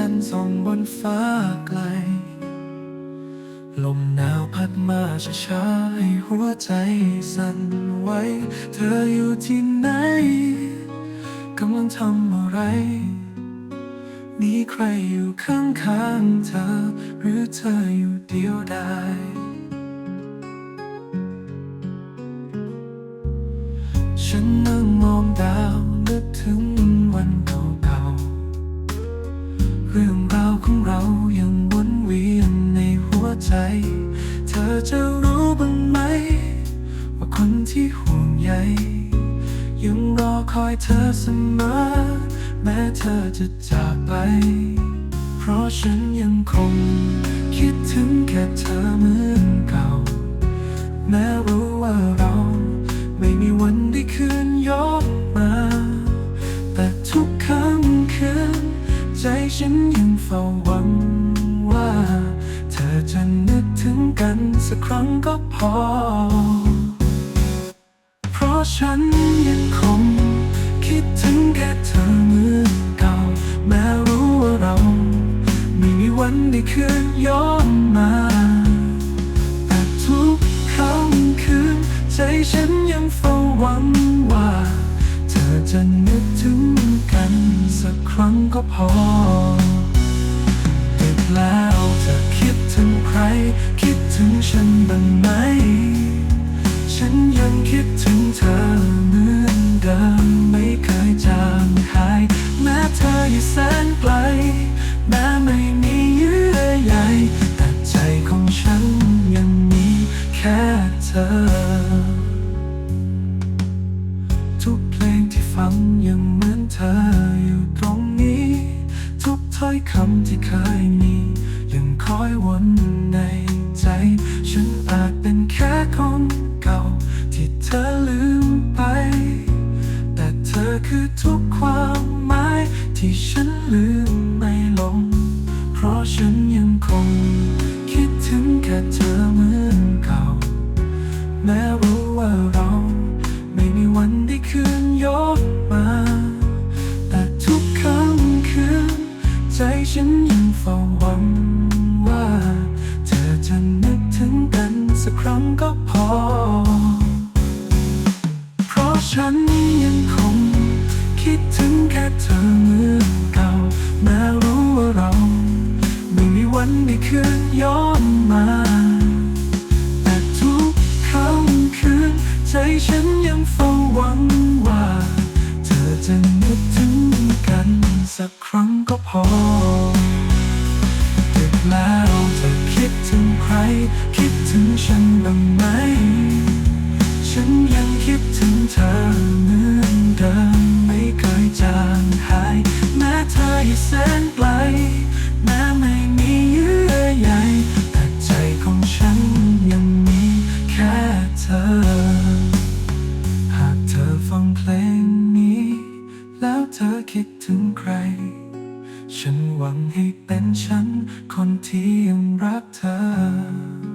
จันทร์ส่องบนฟ้าไกล ลมหนาวพัดมาช้าๆให้หัวใจสั่นไหวเธออยู่ที่ไหนกำลังทำอะไรมีใครอยู่ข้างๆเธอ หรือเธออยู่เดียวดายฉันนั่งมองดาว เรื่องราวของเรายังวนเวียนในหัวใจ เธอจะรู้บ้างไหม ว่าคนที่ห่วงใยยังรอคอยเธอเสมอ แม้เธอจะจากไป เพราะฉันยังคง คิดถึงแค่เธอเหมือ ฉันยังเฝ้าหวังว่า เธอจะนึกถึงกันสักครั้งก็พอ เพราะฉันยังคงคิดถึงแค่เธอเมื่อเก่า แม้รู้ว่าเรา ไม่มีวันได้คืนย้อนมา แต่ทุกค่ำคืน ใจฉันยังเฝ้าหวังว่า เธอจะนึกถึง สักครั้งก็พอดึกแล้วเธอคิดถึงใคร คิดถึงฉันบ้างไหม ฉันยังคิดถึงเธอเหมือนเดิมไม่เคยจางหาย แม้เธออยู่แสนไกล แม้ไม่มีเยื่อใยแต่ใจของฉันยังมีแค่เธอ ทุกเพลงที่ ฟังยังเหมือนเธออยู่ตรงนี้ ทุกถ้อยคำที่เคยมี ยังคอยวนในใจ ฉันอาจเป็นแค่คนเก่า ที่เธอลืมไป แต่เธอคือทุกความหมาย ที่ฉันลืมไม่ลง เพราะฉันยังคง คิดถึงแค่เธอเหมือนเก่า แม้รู้ว่า ว่า เธอจะนึกถึงกันสักครั้งก็พอ เพราะฉันยังคง คิดถึงแค่เธอเมื่อก่าแมรู้ว่าเรา ไม่มีวันได้คืนย้อนมา แต่ทุกครั้คืน ใจฉันยังเฝ้าหวังว่า เธอจะนึกถึงกันสักครั้งก็พอ คิดถึงฉันบ้างไหม ฉันยังคิดถึงเธอเหมือนเดิมไม่เคยจางหาย แม้เธออยู่แสนไกล แม้ไม่มีเยื่อใยแต่ใจของฉันยังมีแค่เธอ หากเธอฟังเพลงนี้ แล้วเธอคิดถึงใคร ฉันหวังให้เป็นฉันคนที่ยังรักเธอ